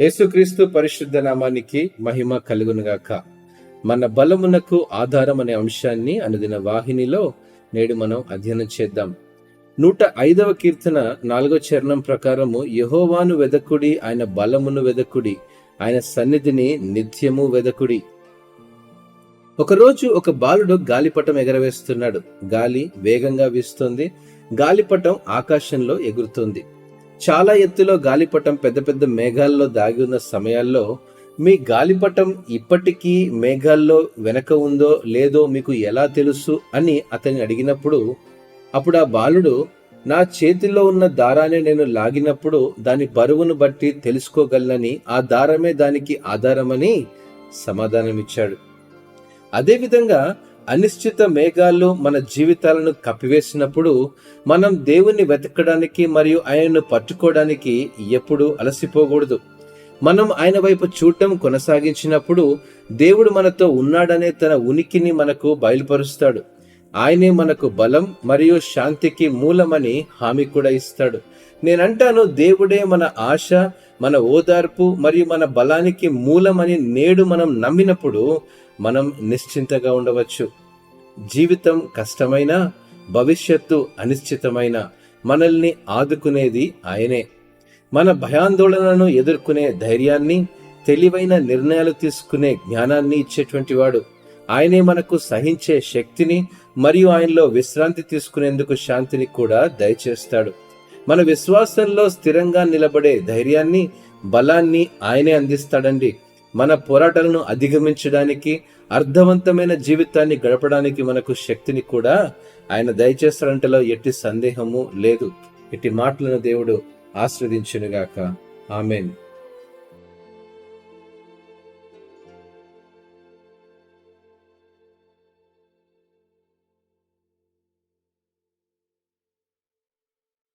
యేసుక్రీస్తు పరిశుద్ధ నామానికి మహిమ కలుగునుగాక. మన బలమునకు ఆధారం అనే అంశాన్ని అనుదిన వాహినిలో నేడు మనం అధ్యయనం చేద్దాం. నూట ఐదవ కీర్తన నాలుగో చరణం ప్రకారము యహోవాను వెదకుడి ఆయన బలమును వెదకుడి ఆయన సన్నిధిని నిత్యము వెదకుడి. ఒకరోజు ఒక బాలుడు గాలిపటం ఎగరవేస్తున్నాడు. గాలి వేగంగా వీస్తుంది. గాలిపటం ఆకాశంలో ఎగురుతుంది. చాలా ఎత్తులో గాలిపటం పెద్ద పెద్ద మేఘాల్లో దాగి ఉన్న సమయాల్లో మీ గాలిపటం ఇప్పటికీ మేఘాల్లో వెనక ఉందో లేదో మీకు ఎలా తెలుసు అని అతన్ని అడిగినప్పుడు అప్పుడు ఆ బాలుడు నా చేతిలో ఉన్న దారాన్ని నేను లాగినప్పుడు దాని బరువును బట్టి తెలుసుకోగలనని ఆ దారమే దానికి ఆధారమని సమాధానమిచ్చాడు. అదేవిధంగా అనిశ్చిత మేఘాలు మన జీవితాలను కప్పివేసినప్పుడు మనం దేవుణ్ణి వెతకడానికి మరియు ఆయనను పట్టుకోవడానికి ఎప్పుడూ అలసిపోకూడదు. మనం ఆయన వైపు చూడటం కొనసాగించినప్పుడు దేవుడు మనతో ఉన్నాడనే తన ఉనికిని మనకు బయలుపరుస్తాడు. ఆయనే మనకు బలం మరియు శాంతికి మూలమని హామీ కూడా ఇస్తాడు. నేనంటాను దేవుడే మన ఆశ మన ఓదార్పు మరియు మన బలానికి మూలమని నేడు మనం నమ్మినప్పుడు మనం నిశ్చింతగా ఉండవచ్చు. జీవితం కష్టమైన భవిష్యత్తు అనిశ్చితమైన మనల్ని ఆదుకునేది ఆయనే. మన భయాందోళనను ఎదుర్కొనే ధైర్యాన్ని తెలివైన నిర్ణయాలు తీసుకునే జ్ఞానాన్ని ఇచ్చేటువంటి వాడు. ఆయనే మనకు సహించే శక్తిని మరియు ఆయనలో విశ్రాంతి తీసుకునేందుకు శాంతిని కూడా దయచేస్తాడు. మన విశ్వాసంలో స్థిరంగా నిలబడే ధైర్యాన్ని బలాన్ని ఆయనే అందిస్తాడండి. మన పోరాటాలను అధిగమించడానికి అర్థవంతమైన జీవితాన్ని గడపడానికి మనకు శక్తిని కూడా ఆయన దయచేస్తాడంటలో ఎట్టి సందేహము లేదు. ఇట్టి మాటలను దేవుడు ఆస్వాదించునుగాక ఆమెన్.